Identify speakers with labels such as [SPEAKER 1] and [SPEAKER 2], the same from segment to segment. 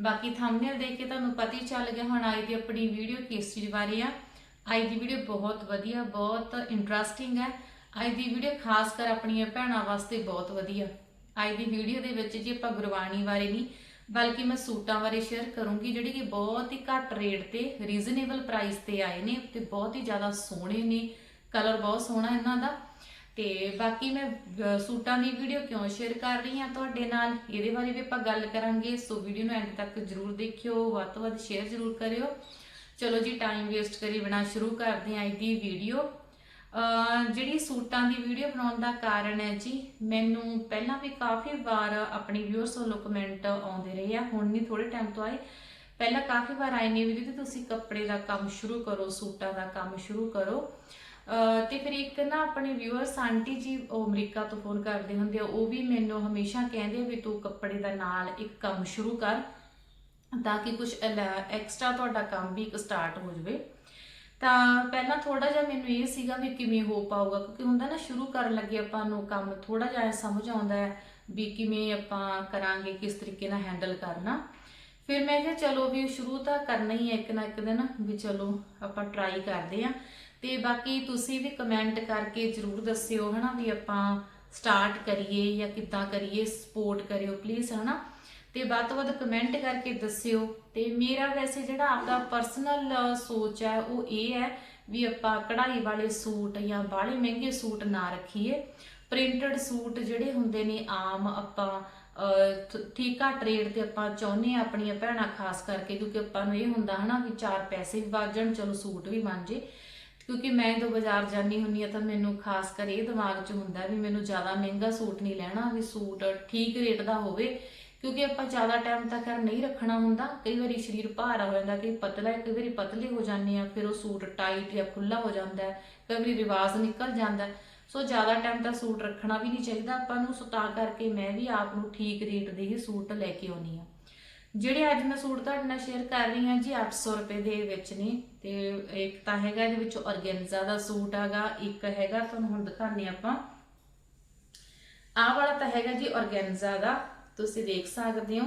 [SPEAKER 1] ਬਾਕੀ ਥੰਬਨੇਲ ਦੇਖ ਕੇ ਤੁਹਾਨੂੰ ਪਤਾ ਹੀ ਚੱਲ ਗਿਆ ਹੁਣ ਅੱਜ ਦੀ ਆਪਣੀ ਵੀਡੀਓ ਕਿਸ ਚੀਜ਼ ਬਾਰੇ ਆ। ਅੱਜ ਦੀ ਵੀਡੀਓ ਬਹੁਤ ਵਧੀਆ, ਬਹੁਤ ਇੰਟਰਸਟਿੰਗ ਹੈ। ਅੱਜ ਦੀ ਵੀਡੀਓ ਖਾਸ ਕਰ ਆਪਣੀਆਂ ਭੈਣਾਂ ਵਾਸਤੇ ਬਹੁਤ ਵਧੀਆ। ਅੱਜ ਦੀ ਵੀਡੀਓ ਦੇ ਵਿੱਚ ਜੀ ਆਪਾਂ ਗੁਰਬਾਣੀ ਬਾਰੇ ਨਹੀਂ, ਬਲਕਿ ਮੈਂ ਸੂਟਾਂ ਬਾਰੇ ਸ਼ੇਅਰ ਕਰੂੰਗੀ ਜਿਹੜੇ ਕਿ ਬਹੁਤ ਹੀ ਘੱਟ ਰੇਟ ਤੇ ਰੀਜ਼ਨੇਬਲ ਪ੍ਰਾਈਸ ਤੇ ਆਏ ਨੇ ਤੇ ਬਹੁਤ ਹੀ ਜ਼ਿਆਦਾ ਸੋਹਣੇ ਨੇ। ਕਲਰ ਬਹੁਤ ਸੋਹਣਾ ਇਹਨਾਂ ਦਾ। ਤੇ ਬਾਕੀ ਮੈਂ ਅਹ, ਸੂਟਾਂ ਦੀ ਵੀਡੀਓ ਕਿਉਂ ਸ਼ੇਅਰ ਕਰ ਰਹੀ ਹਾਂ ਤੁਹਾਡੇ ਨਾਲ ਇਹਦੇ ਬਾਰੇ ਵੀ ਆਪਾਂ ਗੱਲ ਕਰਾਂਗੇ ਸੋ ਵੀਡੀਓ ਨੂੰ ਐਂਡ ਤੱਕ ਜਰੂਰ ਦੇਖਿਓ ਵੱਧ ਤੋਂ ਵੱਧ ਸ਼ੇਅਰ ਜਰੂਰ ਕਰਿਓ। ਚਲੋ ਜੀ ਟਾਈਮ ਵੇਸਟ ਕਰੀ ਬਣਾ ਸ਼ੁਰੂ ਕਰਦੇ ਹਾਂ ਅੱਜ ਦੀ ਵੀਡੀਓ ਅਹ, ਜਿਹੜੀ ਸੂਟਾਂ ਦੀ ਵੀਡੀਓ ਬਣਾਉਣ ਦਾ ਕਾਰਨ ਹੈ ਜੀ ਮੈਨੂੰ ਪਹਿਲਾਂ ਵੀ ਕਾਫੀ ਵਾਰ ਆਪਣੀ ਵਿਊਅਰਸ ਵੱਲੋਂ ਕਮੈਂਟ ਆਉਂਦੇ ਰਹੇ ਆ ਹੁਣ ਨਹੀਂ ਥੋੜੇ ਟਾਈਮ ਤੋਂ ਆਏ। ਪਹਿਲਾਂ ਕਾਫੀ ਵਾਰ ਆਏ ਨੇ ਵੀ ਦੀਦੀ ਤੁਸੀਂ ਕੱਪੜੇ ਦਾ ਕੰਮ ਸ਼ੁਰੂ ਕਰੋ ਸੂਟਾਂ ਦਾ ਕੰਮ ਸ਼ੁਰੂ ਕਰੋ। ਤੇ ਫਿਰ ਇੱਕ ਨਾ ਆਪਣੇ ਵਿਊਅਰਸ ਆਂਟੀ ਜੀ ਉਹ ਅਮਰੀਕਾ ਤੋਂ ਫੋਨ ਕਰਦੇ ਹੁੰਦੇ ਆ, ਉਹ ਵੀ ਮੈਨੂੰ ਹਮੇਸ਼ਾ ਕਹਿੰਦੇ ਆ ਵੀ ਤੂੰ ਕੱਪੜੇ ਦਾ ਨਾਲ ਇੱਕ ਕੰਮ ਸ਼ੁਰੂ ਕਰ ਤਾਂ ਕਿ ਕੁਝ ਐਕਸਟਰਾ ਤੁਹਾਡਾ ਕੰਮ ਵੀ ਇੱਕ ਸਟਾਰਟ ਹੋ ਜਾਵੇ। ਤਾਂ ਪਹਿਲਾਂ ਥੋੜਾ ਜਿਹਾ ਮੈਨੂੰ ਇਹ ਸੀਗਾ ਵੀ ਕਿਵੇਂ ਹੋ ਪਾਊਗਾ, ਕਿਉਂਕਿ ਹੁੰਦਾ ਨਾ ਸ਼ੁਰੂ ਕਰਨ ਲੱਗੇ ਆਪਾਂ ਨੂੰ ਕੰਮ ਥੋੜਾ ਜਿਹਾ ਸਮਝ ਆਉਂਦਾ ਹੈ ਵੀ ਕਿਵੇਂ ਆਪਾਂ ਕਰਾਂਗੇ, ਕਿਸ ਤਰੀਕੇ ਨਾਲ ਹੈਂਡਲ ਕਰਨਾ। ਫਿਰ ਮੈਂ ਕਿਹਾ ਚਲੋ ਵੀ ਸ਼ੁਰੂ ਤਾਂ ਕਰਨਾ ਹੀ ਹੈ ਇੱਕ ਨਾ ਇੱਕ ਦਿਨ, ਵੀ ਚਲੋ ਆਪਾਂ ਟਰਾਈ ਕਰਦੇ ਆਂ ਤੇ ਬਾਕੀ ਤੁਸੀਂ ਵੀ ਕਮੈਂਟ ਕਰਕੇ ਜਰੂਰ ਦੱਸਿਓ, ਹਨਾ, ਵੀ ਆਪਾਂ ਸਟਾਰਟ ਕਰੀਏ ਜਾਂ ਕਿੱਦਾਂ ਕਰੀਏ ਸਪੋਰਟ ਕਰਿਓ ਪਲੀਜ਼ ਹਨਾ। ਤੇ ਵੱਧ ਤੋਂ ਵੱਧ ਕਮੈਂਟ ਕਰਕੇ ਦੱਸਿਓ। ਤੇ ਮੇਰਾ ਵੈਸੇ ਜਿਹੜਾ ਆਪਦਾ ਪਰਸਨਲ ਸੋਚ ਹੈ, ਉਹ ਇਹ ਹੈ ਵੀ ਆਪਾਂ ਕਢਾਈ ਵਾਲੇ ਸੂਟ ਜਾਂ ਬਾਹਲੇ ਮਹਿੰਗੇ ਸੂਟ ਨਾ ਰੱਖੀਏ। ਪ੍ਰਿੰਟਡ ਸੂਟ ਜਿਹੜੇ ਹੁੰਦੇ ਨੇ, ਆਮ ਆਪਾਂ ਠੀਕ ਘੱਟ ਰੇਟ ਤੇ ਆਪਾਂ ਚਾਹੁੰਦੇ ਆ ਆਪਣੀਆਂ ਭੈਣਾਂ ਖਾਸ ਕਰਕੇ, ਕਿਉਂਕਿ ਆਪਾਂ ਨੂੰ ਇਹ ਹੁੰਦਾ, ਹਨਾ, ਵੀ ਚਾਰ ਪੈਸੇ ਵੀ ਬਚ ਜਾਣ, ਚਲੋ ਸੂਟ ਵੀ ਬਣ ਜੇ ਕਿਉਂਕਿ ਮੈਂ ਜਦੋਂ ਬਾਜ਼ਾਰ ਜਾਂਦੀ ਹੁੰਨੀ ਆ ਤਾਂ ਮੈਨੂੰ ਖਾਸ ਕਰ ਇਹ ਦਿਮਾਗ 'ਚ ਹੁੰਦਾ ਵੀ ਮੈਨੂੰ ਜ਼ਿਆਦਾ ਮਹਿੰਗਾ ਸੂਟ ਨਹੀਂ ਲੈਣਾ, ਵੀ ਸੂਟ ਠੀਕ ਰੇਟ ਦਾ ਹੋਵੇ, ਕਿਉਂਕਿ ਆਪਾਂ ਜ਼ਿਆਦਾ ਟਾਈਮ ਤੱਕ ਨਹੀਂ ਰੱਖਣਾ ਹੁੰਦਾ। ਕਈ ਵਾਰੀ ਸਰੀਰ ਭਾਰਾ ਹੋ ਜਾਂਦਾ, ਕਈ ਪਤਲਾ, ਕਈ ਵਾਰੀ ਪਤਲੇ ਹੋ ਜਾਂਦੇ ਆ ਫਿਰ ਉਹ ਸੂਟ ਟਾਈਟ ਜਾਂ ਖੁੱਲਾ ਹੋ ਜਾਂਦਾ ਕਈ ਵਾਰੀ ਰਿਵਾਜ਼ ਨਿਕਲ ਜਾਂਦਾ ਸੋ ਜ਼ਿਆਦਾ ਟਾਈਮ ਤੱਕ ਸੂਟ ਰੱਖਣਾ ਵੀ ਨਹੀਂ ਚਾਹੀਦਾ। ਆਪਾਂ ਨੂੰ ਸੋ ਤਾਂ ਕਰਕੇ ਮੈਂ ਵੀ ਆਪ ਨੂੰ ਠੀਕ ਰੇਟ ਦੇ ਹੀ ਸੂਟ ਲੈ ਕੇ ਆਉਣੀ ਆ ਜਿਹੜੇ ਅੱਜ ਮੈਂ ਸੂਟ ਤੁਹਾਡੇ ਨਾਲ ਸ਼ੇਅਰ ਕਰ ਰਹੀ ਹਾਂ ਜੀ 800 ਰੁਪਏ ਦੇ ਵਿੱਚ ਨੇ ਤੇ ਇੱਕ ਤਾਂ ਹੈਗਾ ਇਹਦੇ ਵਿੱਚ ਔਰਗੈਂਜ਼ਾ ਦਾ ਸੂਟ ਹੈਗਾ, ਇੱਕ ਹੈਗਾ, ਤੁਹਾਨੂੰ ਹੁਣ ਦਿਖਾਉਂਦੇ ਹਾਂ ਆਪਾਂ। ਆਹ ਵਾਲਾ ਤਾਂ ਹੈਗਾ ਜੀ ਔਰਗੈਂਜ਼ਾ ਦਾ, ਤੁਸੀਂ ਦੇਖ ਸਕਦੇ ਹੋ।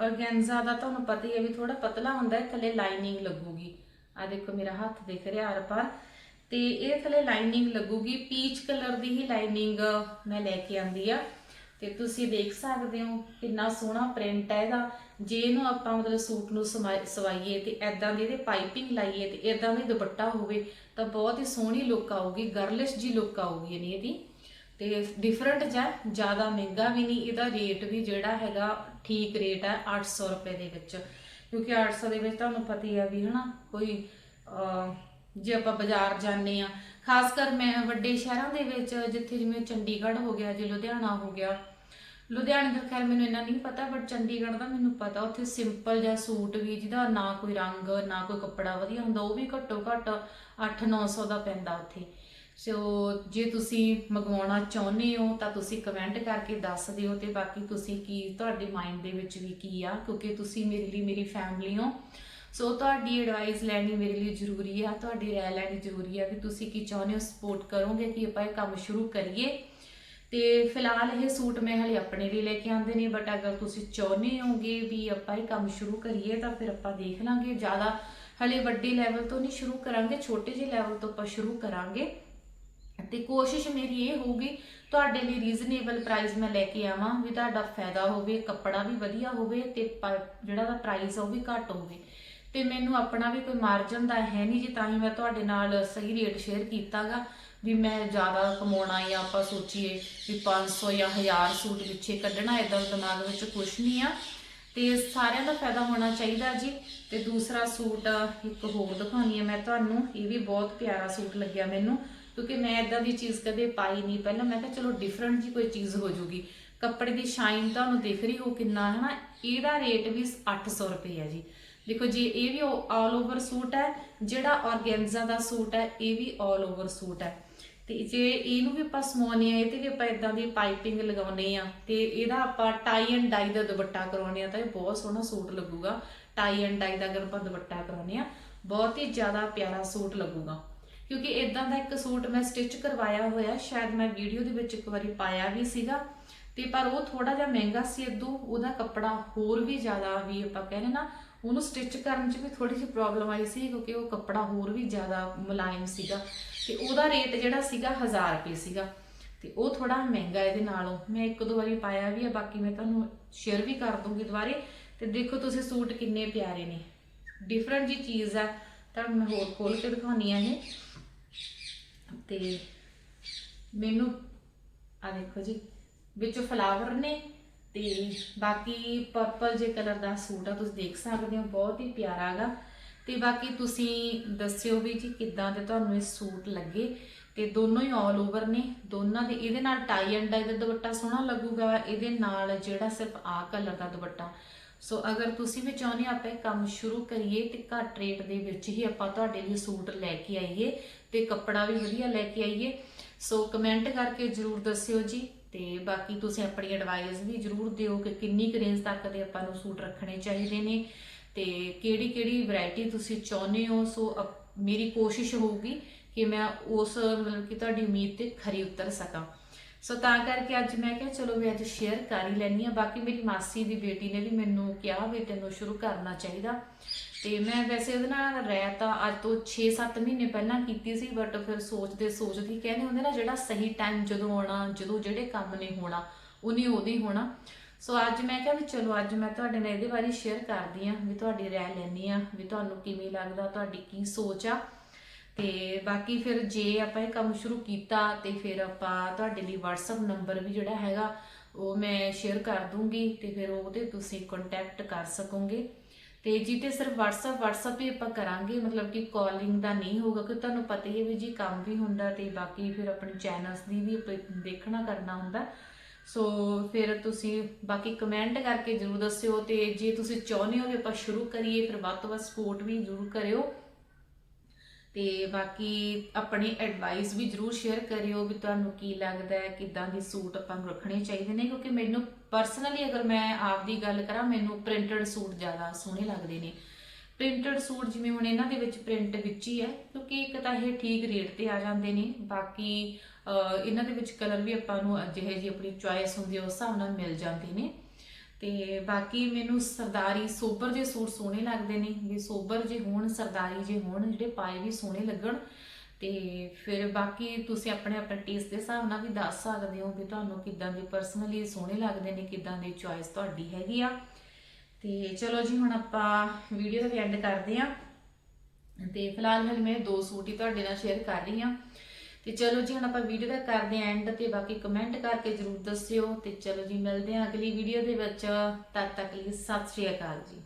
[SPEAKER 1] ਔਰਗੈਂਜ਼ਾ ਦਾ ਤੁਹਾਨੂੰ ਪਤਾ ਹੀ ਹੈ ਵੀ ਥੋੜਾ ਪਤਲਾ ਹੁੰਦਾ ਹੈ ਥੱਲੇ ਲਾਈਨਿੰਗ ਲੱਗੂਗੀ। ਆ ਦੇਖੋ ਮੇਰਾ ਹੱਥ ਦਿਖ ਰਿਹਾ ਆਰ ਪਾਰ ਤੇ ਇਹ ਥੱਲੇ ਲਾਈਨਿੰਗ ਲੱਗੂਗੀ ਪੀਚ ਕਲਰ ਦੀ ਹੀ ਲਾਈਨਿੰਗ ਮੈਂ ਲੈ ਕੇ ਆਂਦੀ ਆ। ਤੇ ਤੁਸੀਂ ਦੇਖ ਸਕਦੇ ਹੋ ਕਿੰਨਾ ਸੋਹਣਾ ਪ੍ਰਿੰਟ ਹੈ ਇਹਦਾ। ਜੇ ਇਹਨੂੰ ਆਪਾਂ ਮਤਲਬ ਸੂਟ ਨੂੰ ਸਮਾਈ- ਸਵਾਈਏ ਤੇ ਐਦਾਂ ਦੀ ਇਹਦੇ ਪਾਈਪਿੰਗ ਲਾਈਏ ਤੇ ਐਦਾਂ ਦੀ ਦੁਪੱਟਾ ਹੋਵੇ ਤਾਂ ਬਹੁਤ ਹੀ ਸੋਹਣੀ ਲੁੱਕ ਆਊਗੀ ਗਰਲਿਸ਼ ਜੀ ਲੁੱਕ ਆਊਗੀ ਇਹਦੀ। ਇਹਦੀ ਤੇ ਡਿਫਰੈਂਟ ਜਾਂ ਜ਼ਿਆਦਾ ਮਹਿੰਗਾ ਵੀ ਨਹੀਂ, ਇਹਦਾ ਰੇਟ ਵੀ ਜਿਹੜਾ ਹੈਗਾ ਠੀਕ ਰੇਟ ਹੈ 800 ਰੁਪਏ ਦੇ ਵਿੱਚ। ਕਿਉਂਕਿ 800 ਦੇ ਵਿੱਚ ਤੁਹਾਨੂੰ ਪਤਾ ਹੀ ਆ ਵੀ ਹਨਾ, ਕੋਈ ਜੇ ਆਪਾਂ ਬਾਜ਼ਾਰ ਜਾਂਦੇ ਆ ਖਾਸ ਕਰ ਮੈਂ ਵੱਡੇ ਸ਼ਹਿਰਾਂ ਦੇ ਵਿੱਚ, ਜਿੱਥੇ ਜਿਵੇਂ ਚੰਡੀਗੜ੍ਹ ਹੋ ਗਿਆ, ਜੇ ਲੁਧਿਆਣਾ ਹੋ ਗਿਆ। ਲੁਧਿਆਣੇ ਦਾ ਖੈਰ ਮੈਨੂੰ ਇੰਨਾ ਨਹੀਂ ਪਤਾ ਬਟ ਚੰਡੀਗੜ੍ਹ ਦਾ ਮੈਨੂੰ ਪਤਾ, ਉੱਥੇ ਸਿੰਪਲ ਜਿਹਾ ਸੂਟ ਵੀ, ਜਿਹਦਾ ਨਾ ਕੋਈ ਰੰਗ, ਨਾ ਕੋਈ ਕੱਪੜਾ ਵਧੀਆ ਹੁੰਦਾ, ਉਹ ਵੀ ਘੱਟੋ ਘੱਟ 8-900 ਦਾ ਪੈਂਦਾ ਉੱਥੇ। ਸੋ ਜੇ ਤੁਸੀਂ ਮੰਗਵਾਉਣਾ ਚਾਹੁੰਦੇ ਹੋ, ਤਾਂ ਤੁਸੀਂ ਕਮੈਂਟ ਕਰਕੇ ਦੱਸ ਦਿਓ ਤੇ ਬਾਕੀ ਤੁਸੀਂ ਕੀ, ਤੁਹਾਡੇ ਮਾਈਂਡ ਦੇ ਵਿੱਚ ਵੀ ਕੀ ਆ, ਕਿਉਂਕਿ ਤੁਸੀਂ ਮੇਰੇ ਲਈ ਮੇਰੀ ਫੈਮਿਲੀ ਹੋ। ਸੋ ਤੁਹਾਡੀ ਐਡਵਾਈਸ ਲੈਣੀ ਮੇਰੇ ਲਈ ਜ਼ਰੂਰੀ ਆ, ਤੁਹਾਡੀ ਰਾਏ ਲੈਣੀ ਜ਼ਰੂਰੀ ਆ ਵੀ ਤੁਸੀਂ ਕੀ ਚਾਹੁੰਦੇ ਹੋ ਸਪੋਰਟ ਕਰੋਗੇ ਕਿ ਆਪਾਂ ਇਹ ਕੰਮ ਸ਼ੁਰੂ ਕਰੀਏ। ਤੇ ਫਿਲਹਾਲ ਇਹ ਸੂਟ ਮੈਂ ਹਲੇ ਆਪਣੇ ਲਈ ਲੈ ਕੇ ਆਂਦੇ ਨੇ ਬਟ ਅਗਰ ਤੁਸੀਂ ਚਾਹੁੰਦੇ ਹੋਗੇ ਵੀ ਆਪਾਂ ਇਹ ਕੰਮ ਸ਼ੁਰੂ ਕਰੀਏ ਤਾਂ ਫਿਰ ਆਪਾਂ ਦੇਖ ਲਾਂਗੇ। ਜ਼ਿਆਦਾ ਹਲੇ ਵੱਡੇ ਲੈਵਲ ਤੋਂ ਨਹੀਂ ਸ਼ੁਰੂ ਕਰਾਂਗੇ, ਛੋਟੇ ਜਿਹੇ ਲੈਵਲ ਤੋਂ ਆਪਾਂ ਸ਼ੁਰੂ ਕਰਾਂਗੇ। ਤੇ ਕੋਸ਼ਿਸ਼ ਮੇਰੀ ਇਹ ਹੋਊਗੀ, ਤੁਹਾਡੇ ਲਈ ਰੀਜ਼ਨੇਬਲ ਪ੍ਰਾਈਸ ਮੈਂ ਲੈ ਕੇ ਆਵਾਂ ਵੀ ਤੁਹਾਡਾ ਫਾਇਦਾ ਹੋਵੇ, ਕੱਪੜਾ ਵੀ ਵਧੀਆ ਹੋਵੇ ਤੇ ਜਿਹੜਾ ਦਾ ਪ੍ਰਾਈਸ ਆ ਉਹ ਵੀ ਘੱਟ ਹੋਵੇ। ਤੇ ਮੈਨੂੰ ਆਪਣਾ ਵੀ ਕੋਈ ਮਾਰਜਨ ਦਾ ਹੈ ਨਹੀਂ ਜੀ, ਤਾਂ ਹੀ ਮੈਂ ਤੁਹਾਡੇ ਨਾਲ ਸਹੀ ਰੇਟ ਸ਼ੇਅਰ ਕੀਤਾਗਾ ਵੀ ਮੈਂ ਜ਼ਿਆਦਾ ਕਮਾਉਣਾ ਜਾਂ ਆਪਾਂ ਸੋਚੀਏ ਵੀ 500 ਜਾਂ 1000 ਸੂਟ ਪਿੱਛੇ ਕੱਢਣਾ ਇਦਾਂ ਦਿਮਾਗ ਵਿੱਚ ਕੁਝ ਨਹੀਂ ਆ। ਤੇ ਸਾਰਿਆਂ ਦਾ ਫਾਇਦਾ ਹੋਣਾ ਚਾਹੀਦਾ ਜੀ। ਤੇ ਦੂਸਰਾ ਸੂਟ ਇੱਕ ਹੋਰ ਦਿਖਾਉਣੀ ਹੈ ਮੈਂ ਤੁਹਾਨੂੰ, ਇਹ ਵੀ ਬਹੁਤ ਪਿਆਰਾ ਸੂਟ ਲੱਗਿਆ ਮੈਨੂੰ, ਕਿਉਂਕਿ ਮੈਂ ਇਦਾਂ ਦੀ ਚੀਜ਼ ਕਦੇ ਪਾਈ ਨਹੀਂ। ਪਹਿਲਾਂ ਮੈਂ ਕਿਹਾ ਚਲੋ ਡਿਫਰੈਂਟ ਜੀ ਕੋਈ ਚੀਜ਼ ਹੋ ਜੂਗੀ। ਕੱਪੜੇ ਦੀ ਸ਼ਾਈਨ ਤੁਹਾਨੂੰ ਦਿਖ ਰਹੀ ਹੋ ਕਿੰਨਾ ਹੈ ਨਾ ਇਹਦਾ ਰੇਟ ਵੀ 800 ਰੁਪਏ ਹੈ ਜੀ। ਦੇਖੋ ਜੀ, ਇਹ ਵੀ ਆਲ ਓਵਰ ਸੂਟ ਹੈ, ਜਿਹੜਾ ਔਰਗੈਂਜ਼ਾ ਦਾ ਸੂਟ ਹੈ, ਇਹ ਵੀ ਆਲ ਓਵਰ ਸੂਟ ਹੈ। ਤੇ ਜੇ ਇਹਨੂੰ ਵੀ ਆਪਾਂ ਸਮਾਉਣੇ ਆ, ਇਹ ਵੀ ਆਪਾਂ ਇਦਾਂ ਦੀ ਪਾਈਪਿੰਗ ਲਗਾਉਣੇ ਆ, ਤੇ ਇਹਦਾ ਆਪਾਂ ਟਾਈ ਐਂਡ ਡਾਈ ਦਾ ਦੁਪੱਟਾ ਕਰਾਉਣੇ ਆ, ਤਾਂ ਇਹ ਬਹੁਤ ਸੋਹਣਾ ਸੂਟ ਲੱਗੂਗਾ। ਟਾਈ ਐਂਡ ਡਾਈ ਦਾ ਅਗਰ ਆਪਾਂ ਦੁਪੱਟਾ ਕਰਾਉਣੇ ਆ, ਬਹੁਤ ਹੀ ਜ਼ਿਆਦਾ ਪਿਆਰਾ ਸੂਟ ਲੱਗੂਗਾ। ਕਿਉਂਕਿ ਇਦਾਂ ਦਾ ਇੱਕ ਸੂਟ ਮੈਂ ਸਟਿਚ ਕਰਵਾਇਆ ਹੋਇਆ, ਸ਼ਾਇਦ ਮੈਂ ਵੀਡੀਓ ਦੇ ਵਿੱਚ ਇੱਕ ਵਾਰੀ ਪਾਇਆ ਵੀ ਸੀਗਾ। ਤੇ ਪਰ ਉਹ ਥੋੜਾ ਜਿਹਾ ਮਹਿੰਗਾ ਸੀ ਇਦੋਂ ਉਹਦਾ ਕੱਪੜਾ ਹੋਰ ਵੀ ਜ਼ਿਆਦਾ ਵੀ ਆਪਾਂ ਕਹਿੰਦੇ ਨਾ ਉਹਨੂੰ ਸਟਿਚ ਕਰਨ 'ਚ ਵੀ ਥੋੜੀ ਜਿਹੀ ਪ੍ਰੋਬਲਮ ਆਈ ਸੀ ਕਿਉਂਕਿ ਉਹ ਕੱਪੜਾ ਹੋਰ ਵੀ ਜ਼ਿਆਦਾ ਮੁਲਾਇਮ ਸੀਗਾ ਤੇ ਉਹਦਾ ਰੇਟ ਜਿਹੜਾ ਸੀਗਾ 1000 ਰੁਪਏ ਸੀਗਾ ਤੇ ਉਹ ਥੋੜਾ ਮਹਿੰਗਾ ਇਹਦੇ ਨਾਲੋਂ। ਮੈਂ ਇੱਕ ਦੋ ਵਾਰੀ ਪਾਇਆ ਵੀ ਆ, ਬਾਕੀ ਮੈਂ ਤੁਹਾਨੂੰ ਸ਼ੇਅਰ ਵੀ ਕਰ ਦੂੰਗੀ ਦੁਬਾਰੇ। ਤੇ ਦੇਖੋ ਤੁਸੀਂ ਸੂਟ ਕਿੰਨੇ ਪਿਆਰੇ ਨੇ। ਡਿਫਰੈਂਟ ਜੀ ਚੀਜ਼ ਆ ਤੁਹਾਨੂੰ ਮੈਂ ਹੋਰ ਖੋਲ ਕੇ ਦਿਖਾਉਣੀ ਆ ਇਹ। ਤੇ ਮੈਨੂੰ ਆ ਦੇਖੋ ਜੀ, ਵਿੱਚੋਂ ਫਲਾਵਰ ਨੇ ਤੇ ਬਾਕੀ ਪਰਪਲ ਜੇ ਕਲਰ ਦਾ ਸੂਟ ਆ, ਤੁਸੀਂ ਦੇਖ ਸਕਦੇ ਹੋ, ਬਹੁਤ ਹੀ ਪਿਆਰਾ ਹੈਗਾ। ਤੇ ਬਾਕੀ ਤੁਸੀਂ ਦੱਸਿਓ ਵੀ ਜੀ ਕਿੱਦਾਂ ਦੇ ਤੁਹਾਨੂੰ ਇਹ ਸੂਟ ਲੱਗੇ। ਤੇ ਦੋਨੋਂ ਹੀ ਆਲ ਓਵਰ ਨੇ, ਦੋਨਾਂ ਦੇ, ਇਹਦੇ ਨਾਲ ਟਾਈ ਐਂਡ ਡਾਈ ਦਾ ਦੁਪੱਟਾ ਸੋਹਣਾ ਲੱਗੂਗਾ, ਇਹਦੇ ਨਾਲ ਜਿਹੜਾ ਸਿਰਫ ਆ ਕਲਰ ਦਾ ਦੁਪੱਟਾ। ਸੋ ਅਗਰ ਤੁਸੀਂ ਵੀ ਚਾਹੁੰਦੇ ਆਪਾਂ ਇਹ ਕੰਮ ਸ਼ੁਰੂ ਕਰੀਏ ਤੇ ਘੱਟ ਰੇਟ ਦੇ ਵਿੱਚ ਹੀ ਆਪਾਂ ਤੁਹਾਡੇ ਲਈ ਸੂਟ ਲੈ ਕੇ ਆਈਏ ਤੇ ਕੱਪੜਾ ਵੀ ਵਧੀਆ ਲੈ ਕੇ ਆਈਏ। ਸੋ ਕਮੈਂਟ ਕਰਕੇ ਜਰੂਰ ਦੱਸਿਓ ਜੀ। ਤੇ ਬਾਕੀ ਤੁਸੀਂ ਆਪਣੀ ਐਡਵਾਈਸ ਵੀ ਜਰੂਰ ਦਿਓ ਕਿ ਕਿੰਨੀ ਕੁ ਰੇਂਜ ਤੱਕ ਦੇ ਆਪਾਂ ਨੂੰ ਸੂਟ ਰੱਖਣੇ ਚਾਹੀਦੇ ਨੇ ਤੇ ਕਿਹੜੀ ਕਿਹੜੀ ਵੈਰਾਈਟੀ ਤੁਸੀਂ ਚਾਹੁੰਦੇ ਹੋ, ਸੋ ਮੇਰੀ ਕੋਸ਼ਿਸ਼ ਹੋਊਗੀ ਕਿ ਮੈਂ ਉਸ ਮਤਲਬ ਕਿ ਤੁਹਾਡੀ ਉਮੀਦ ਤੇ ਖਰੀ ਉਤਰ ਸਕਾਂ। ਸੋ ਤਾਂ ਕਰਕੇ ਅੱਜ ਮੈਂ ਕਿਹਾ, ਚਲੋ ਵੀ ਅੱਜ ਸ਼ੇਅਰ ਕਰ ਹੀ ਲੈਣੀ ਆ ਬਾਕੀ ਮੇਰੀ ਮਾਸੀ ਦੀ ਬੇਟੀ ਨੇ ਵੀ ਮੈਨੂੰ ਕਿਹਾ ਵੀ ਤੈਨੂੰ ਸ਼ੁਰੂ ਕਰਨਾ ਚਾਹੀਦਾ। ਤੇ ਮੈਂ ਵੈਸੇ ਉਹਦੇ ਨਾਲ ਰਹਿ ਤਾਂ ਅੱਜ ਤੋਂ 6-7 ਮਹੀਨੇ ਪਹਿਲਾਂ ਕੀਤੀ ਸੀ ਬਟ ਫਿਰ ਸੋਚਦੇ ਸੋਚਦੀ ਕਹਿੰਦੇ ਹੁੰਦੇ ਨਾ, ਜਿਹੜਾ ਸਹੀ ਟਾਈਮ ਜਦੋਂ ਆਉਣਾ, ਜਦੋਂ ਜਿਹੜੇ ਕੰਮ ਨੇ ਹੋਣਾ ਉਹਨੇ ਉਦੋਂ ਹੋਣਾ। ਸੋ ਅੱਜ ਮੈਂ ਕਿਹਾ ਵੀ ਚਲੋ, ਅੱਜ ਮੈਂ ਤੁਹਾਡੇ ਨਾਲ ਇਹਦੇ ਬਾਰੇ ਸ਼ੇਅਰ ਕਰਦੀ ਆ ਵੀ ਤੁਹਾਡੀ ਰਾਏ ਲੈਣੀ ਆ ਵੀ ਤੁਹਾਨੂੰ ਕਿਵੇਂ ਲੱਗਦਾ, ਤੁਹਾਡੀ ਕੀ ਸੋਚ ਆ। ਤੇ ਬਾਕੀ ਫਿਰ ਜੇ ਆਪਾਂ ਇਹ ਕੰਮ ਸ਼ੁਰੂ ਕੀਤਾ ਤੇ ਫਿਰ ਆਪਾਂ ਤੁਹਾਡੇ ਲਈ WhatsApp ਨੰਬਰ ਵੀ ਜਿਹੜਾ ਹੈਗਾ, ਉਹ ਮੈਂ ਸ਼ੇਅਰ ਕਰ ਦੂੰਗੀ ਤੇ ਫਿਰ ਉਹਦੇ ਤੁਸੀਂ ਕੰਟੈਕਟ ਕਰ ਸਕੋਗੇ। ਤੇ ਜਿੱਤੇ ਸਿਰਫ WhatsApp WhatsApp ਹੀ ਆਪਾਂ ਕਰਾਂਗੇ, ਮਤਲਬ ਕਿ ਕਾਲਿੰਗ ਦਾ ਨਹੀਂ ਹੋਊਗਾ ਕਿ ਤੁਹਾਨੂੰ ਪਤਾ ਹੀ ਹੈ ਵੀ ਜੀ ਕੰਮ ਵੀ ਹੁੰਦਾ ਤੇ ਬਾਕੀ ਫਿਰ ਆਪਣੇ ਚੈਨਲਸ ਦੀ ਵੀ ਦੇਖਣਾ, ਕਰਨਾ ਹੁੰਦਾ। ਸੋ ਫਿਰ ਤੁਸੀਂ ਬਾਕੀ ਕਮੈਂਟ ਕਰਕੇ ਜਰੂਰ ਦੱਸਿਓ ਤੇ ਜੇ ਤੁਸੀਂ ਚਾਹੁੰਦੇ ਹੋ ਵੀ ਆਪਾਂ ਸ਼ੁਰੂ ਕਰੀਏ, ਫਿਰ ਵੱਧ ਤੋਂ ਵੱਧ ਸਪੋਰਟ ਵੀ ਜਰੂਰ ਕਰਿਓ। ਤੇ ਬਾਕੀ ਆਪਣੀ ਐਡਵਾਈਸ ਵੀ ਜਰੂਰ ਸ਼ੇਅਰ ਕਰਿਓ ਵੀ ਤੁਹਾਨੂੰ ਕੀ ਲੱਗਦਾ ਹੈ, ਕਿਦਾਂ ਦੇ ਸੂਟ ਆਪਾਂ ਨੂੰ ਰੱਖਣੇ ਚਾਹੀਦੇ ਨੇ, ਕਿਉਂਕਿ ਮੈਨੂੰ ਪਰਸਨਲੀ ਅਗਰ ਮੈਂ ਆਪ ਦੀ ਗੱਲ ਕਰਾਂ, ਮੈਨੂੰ ਪ੍ਰਿੰਟਡ ਸੂਟ ਜ਼ਿਆਦਾ ਸੋਹਣੇ ਲੱਗਦੇ ਨੇ। ਪ੍ਰਿੰਟਡ ਸੂਟ ਜਿਵੇਂ ਹੁਣ ਇਹਨਾਂ ਦੇ ਵਿੱਚ ਪ੍ਰਿੰਟ ਵਿੱਚ ਹੀ ਹੈ, ਕਿਉਂਕਿ ਇੱਕ ਤਾਂ ਇਹ ਠੀਕ ਰੇਟ ਤੇ ਆ ਜਾਂਦੇ ਨੇ, ਬਾਕੀ ਇਹਨਾਂ ਦੇ ਵਿੱਚ ਕਲਰ ਵੀ ਆਪਾਂ ਨੂੰ ਜਿਹੇ ਜੀ ਆਪਣੀ ਚੁਆਇਸ ਹੁੰਦੀ ਹੈ ਉਸ ਹਿਸਾਬ ਨਾਲ ਮਿਲ ਜਾਂਦੇ ਨੇ। ਤੇ ਬਾਕੀ ਮੈਨੂੰ ਸਰਦਾਰੀ ਸੋਬਰ ਜੇ ਸੂਟ ਸੋਹਣੇ ਲੱਗਦੇ ਨੇ ਵੀ ਸੋਬਰ ਜੇ ਹੋਣ, ਸਰਦਾਰੀ ਜੇ ਹੋਣ, ਜਿਹੜੇ ਪਾਏ ਵੀ ਸੋਹਣੇ ਲੱਗਣ। ਤੇ ਫਿਰ ਬਾਕੀ ਤੁਸੀਂ ਆਪਣੇ ਆਪਣੇ ਟੇਸਟ ਦੇ ਹਿਸਾਬ ਨਾਲ ਵੀ ਦੱਸ ਸਕਦੇ ਹੋ ਵੀ ਤੁਹਾਨੂੰ ਕਿੱਦਾਂ ਦੇ ਪਰਸਨਲੀ ਸੋਹਣੇ ਲੱਗਦੇ ਨੇ, ਕਿੱਦਾਂ ਦੀ ਚੁਆਇਸ ਤੁਹਾਡੀ ਹੈਗੀ ਆ। ਤੇ ਚਲੋ ਜੀ, ਹੁਣ ਆਪਾਂ ਵੀਡੀਓ ਦਾ ਵੀ ਐਂਡ ਕਰਦੇ ਆ ਤੇ ਫਿਲਹਾਲ ਹਲ ਮੈਂ ਦੋ ਸੂਟ ਹੀ ਤੁਹਾਡੇ ਨਾਲ ਸ਼ੇਅਰ ਕਰ ਰਹੀ ਆ ਤੇ ਚਲੋ ਜੀ, ਹੁਣ ਆਪਾਂ ਵੀਡੀਓ ਦਾ ਕਰਦੇ ਆਂ ਐਂਡ ਤੇ, ਬਾਕੀ ਕਮੈਂਟ ਕਰਕੇ ਜਰੂਰ ਦੱਸਿਓ ਤੇ ਚਲੋ ਜੀ, ਮਿਲਦੇ ਆਂ ਅਗਲੀ ਵੀਡੀਓ ਦੇ ਵਿੱਚ। ਤਦ ਤੱਕ ਲਈ ਸਤਿ ਸ਼੍ਰੀ ਅਕਾਲ ਜੀ।